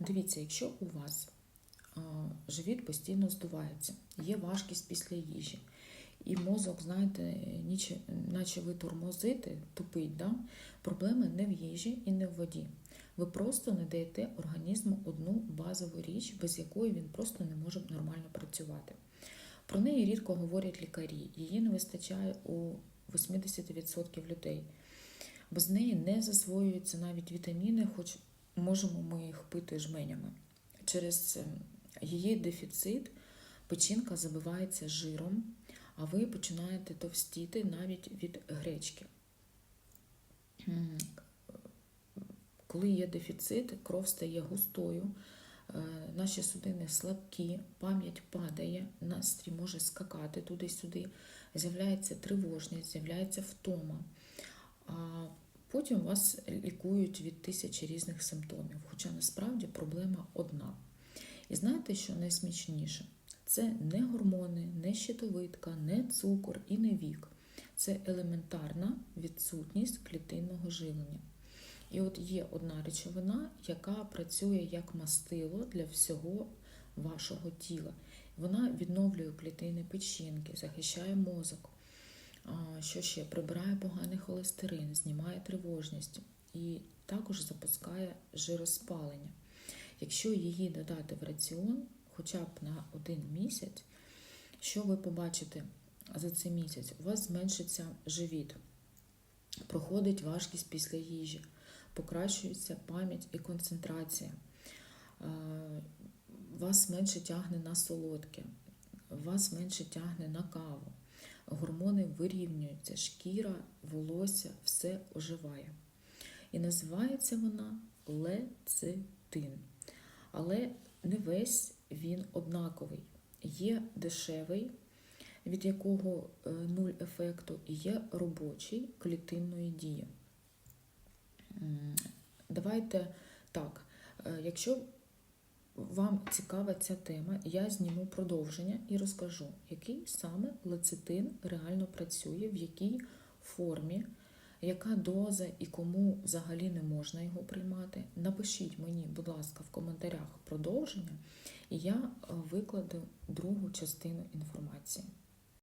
Дивіться, якщо у вас живіт постійно здувається, є важкість після їжі, і мозок, знаєте, ніч- наче ви тормозите, тупить, да? проблеми не в їжі і не в воді. Ви просто не даєте організму одну базову річ, без якої він просто не може нормально працювати. Про неї рідко говорять лікарі. Її не вистачає у 80% людей. Без неї не засвоюються навіть вітаміни, хоч можемо ми їх пити жменями. Через е, її дефіцит печінка забивається жиром, а ви починаєте товстіти навіть від гречки. Коли є дефіцит, кров стає густою, е, наші судини слабкі, пам'ять падає, настрій може скакати туди-сюди, з'являється тривожність, з'являється втома. Потім вас лікують від тисячі різних симптомів, хоча насправді проблема одна. І знаєте, що найсмішніше? Це не гормони, не щитовидка, не цукор і не вік. Це елементарна відсутність клітинного живлення. І от є одна речовина, яка працює як мастило для всього вашого тіла. Вона відновлює клітини печінки, захищає мозок. Що ще? Прибирає поганий холестерин, знімає тривожність і також запускає жироспалення. Якщо її додати в раціон хоча б на один місяць, що ви побачите за цей місяць? У вас зменшиться живіт, проходить важкість після їжі, покращується пам'ять і концентрація. Вас менше тягне на солодке, вас менше тягне на каву. Гормони вирівнюються, шкіра, волосся, все оживає. І називається вона лецитин. Але не весь він однаковий. Є дешевий, від якого е, нуль ефекту, і є робочий клітинної дії. Давайте так, е, якщо вам цікава ця тема, я зніму продовження і розкажу, який саме лецитин реально працює, в якій формі, яка доза і кому взагалі не можна його приймати. Напишіть мені, будь ласка, в коментарях продовження, і я е, викладу другу частину інформації.